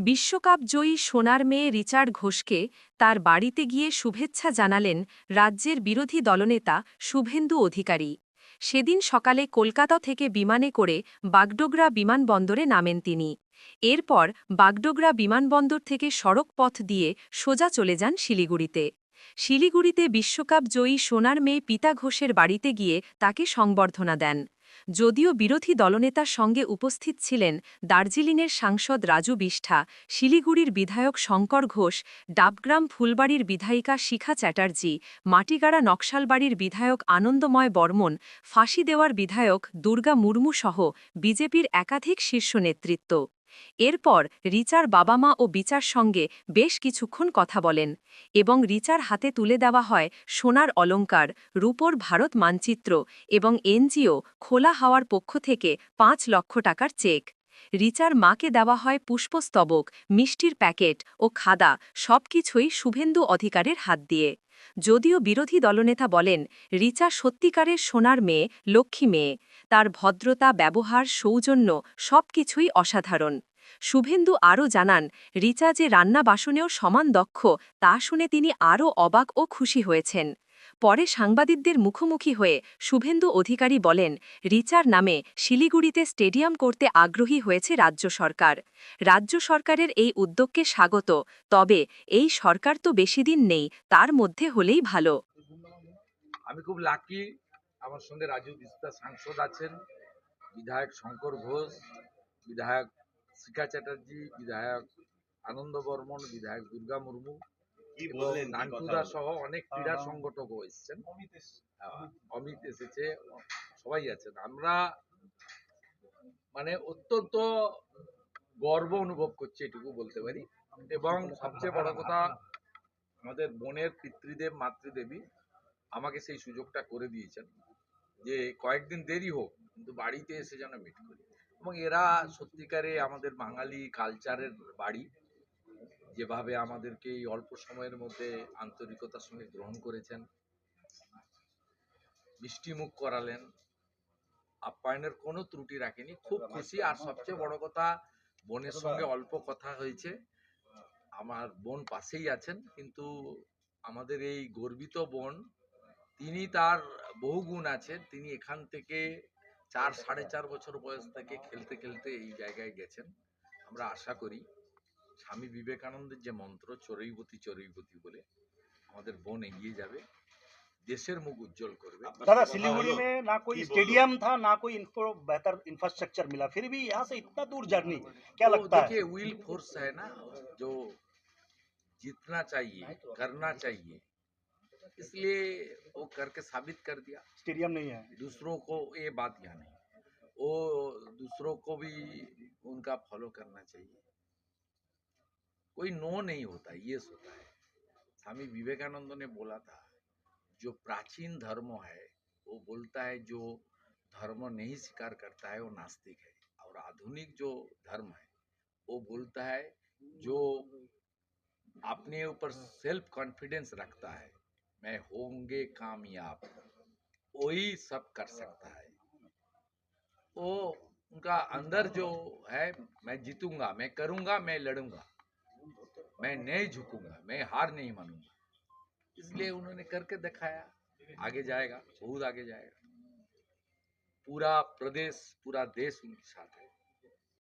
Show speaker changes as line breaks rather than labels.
বিশ্বকাপ জয়ী সোনার মেয়ে রিচার্ড ঘোষকে তার বাড়িতে গিয়ে শুভেচ্ছা জানালেন রাজ্যের বিরোধী দলনেতা শুভেন্দু অধিকারী। সেদিন সকালে কলকাতা থেকে বিমানে করে বাগডোগরা বিমানবন্দরে নামেন তিনি। এরপর বাগডোগরা বিমানবন্দর থেকে সড়ক পথ দিয়ে সোজা চলে যান শিলিগুড়িতে। শিলিগুড়িতে বিশ্বকাপ জয়ী সোনার মেয়ে পিতা ঘোষের বাড়িতে গিয়ে তাকে সংবর্ধনা দেন। যদিও বিরোধী দলনেতার সঙ্গে উপস্থিত ছিলেন দার্জিলিংয়ের সাংসদ রাজু বিষ্ঠা, শিলিগুড়ির বিধায়ক শঙ্কর ঘোষ, ডাবগ্রাম ফুলবাড়ির বিধায়িকা শিখা চ্যাটার্জি, মাটিগাড়া নকশালবাড়ির বিধায়ক আনন্দময় বর্মন, ফাঁসি দেওয়ার বিধায়ক দুর্গা মুর্মু সহ বিজেপির একাধিক শীর্ষ নেতৃত্ব। এরপর রিচার বাবা মা ও বিচার সঙ্গে বেশ কিছুক্ষণ কথা বলেন এবং রিচার হাতে তুলে দেওয়া হয় সোনার অলঙ্কার, রূপর ভারত মানচিত্র এবং এনজিও খোলা হাওয়ার পক্ষ থেকে পাঁচ লক্ষ টাকার চেক। রিচার মাকে দেওয়া হয় পুষ্পস্তবক, মিষ্টির প্যাকেট ও খাদা সবকিছুই শুভেন্দু অধিকারের হাত দিয়ে। যদিও বিরোধী দলনেতা বলেন, রিচা সত্যিকারের সোনার মেয়ে, লক্ষ্মী মেয়ে। তার ভদ্রতা, ব্যবহার, সৌজন্য সবকিছুই অসাধারণ। শুভেন্দু আরও জানান, রিচা যে রান্না বাসনেও সমান দক্ষ, তা শুনে তিনি আরও অবাক ও খুশি হয়েছেন। পরে সাংবাদিকদের মুখোমুখি হয়ে শুভেন্দু অধিকারী বলেন, রিচার নামে শিলিগুড়িতে স্টেডিয়াম করতে আগ্রহী হয়েছে রাজ্য সরকার। রাজ্য সরকারের এই উদ্যোগকে স্বাগত, তবে এই সরকার তো বেশি দিন নেই, তার মধ্যে হলেই ভালো।
আমি খুব লাকি আমার সঙ্গে রাজু বিস্তার সাংসদ আছেন, বিধায়ক শঙ্কর ঘোষ, বিধায়ক শিখা চ্যাটার্জি, বিধায়ক আনন্দ বর্মন, বিধায়ক দুর্গা মুর্মু। এবং নান্টুদা সহ অনেক ক্রীড়া সংগঠকও এসেছেন। অমিত এসেছে। সবাই আছেন। আমরা মানে অত্যন্ত গর্ব অনুভব করছি এটুকু বলতে পারি। এবং সবচেয়ে বড় কথা আমাদের বোনের পিতৃদেব মাতৃদেবী আমাকে সেই সুযোগটা করে দিয়েছেন যে কয়েকদিন দেরি হোক কিন্তু বাড়িতে এসে যেন মিট করি। এবং এরা সত্যিকারে আমাদের বাঙালি কালচারের বাড়ি। যেভাবে আমাদেরকে এই অল্প সময়ের মধ্যে আন্তরিকতার সঙ্গে গ্রহণ করেছেন, মিষ্টি মুখ করালেন, আপ্যায়নের কোনো ত্রুটি রাখেনি। খুব খুশি। আর সবচেয়ে বড় কথা, বোনের সঙ্গে অল্প কথা হয়েছে। আমার বোন পাশেই আছেন, কিন্তু আমাদের এই গর্বিত বোন, তিনি তার বহু গুণ আছে। তিনি এখান থেকে চার, সাড়ে চার বছর বয়স থেকে খেলতে খেলতে এই জায়গায় গেছেন। আমরা আশা করি স্বামী বিবেকানন্দের যে মন্ত্র চরৈবতী চরৈবতী বলে আমাদের বোন এগিয়ে যাবে দেশের মুখ উজ্জ্বল করবে
दादा सिलीगुड़ी में ना कोई
की बोलो।
स्टेडियम था ना कोई इनको बेहतर इंफ्रास्ट्रक्चर मिला फिर भी यहाँ से इतना दूर जर्नी क्या
तो
लगता है
देखिए विल फोर्स है ना जो जीतना चाहिए करना चाहिए इसलिए वो करके साबित कर दिया
स्टेडियम नहीं है
दूसरों को ये बात यहाँ नहीं वो दूसरों को भी उनका फॉलो करना चाहिए कोई नो नहीं होता यस होता है। स्वामी विवेकानंद ने बोला था, जो प्राचीन धर्म है, वो बोलता है, जो धर्म नहीं स्वीकार करता है, वो नास्तिक है। और आधुनिक जो धर्म है, वो बोलता है, जो अपने ऊपर सेल्फ कॉन्फिडेंस रखता है, मैं होंगे कामयाब, वही सब कर सकता है। वो उनका अंदर जो है, मैं जीतूँगा, मैं करूँगा, मैं लड़ूँगा। मैं नहीं झुकूँगा मैं हार नहीं मानूँगा। इसलिए उन्होंने करके दिखाया आगे जाएगा बहुत आगे जाएगा। पूरा प्रदेश पूरा देश उनके साथ है।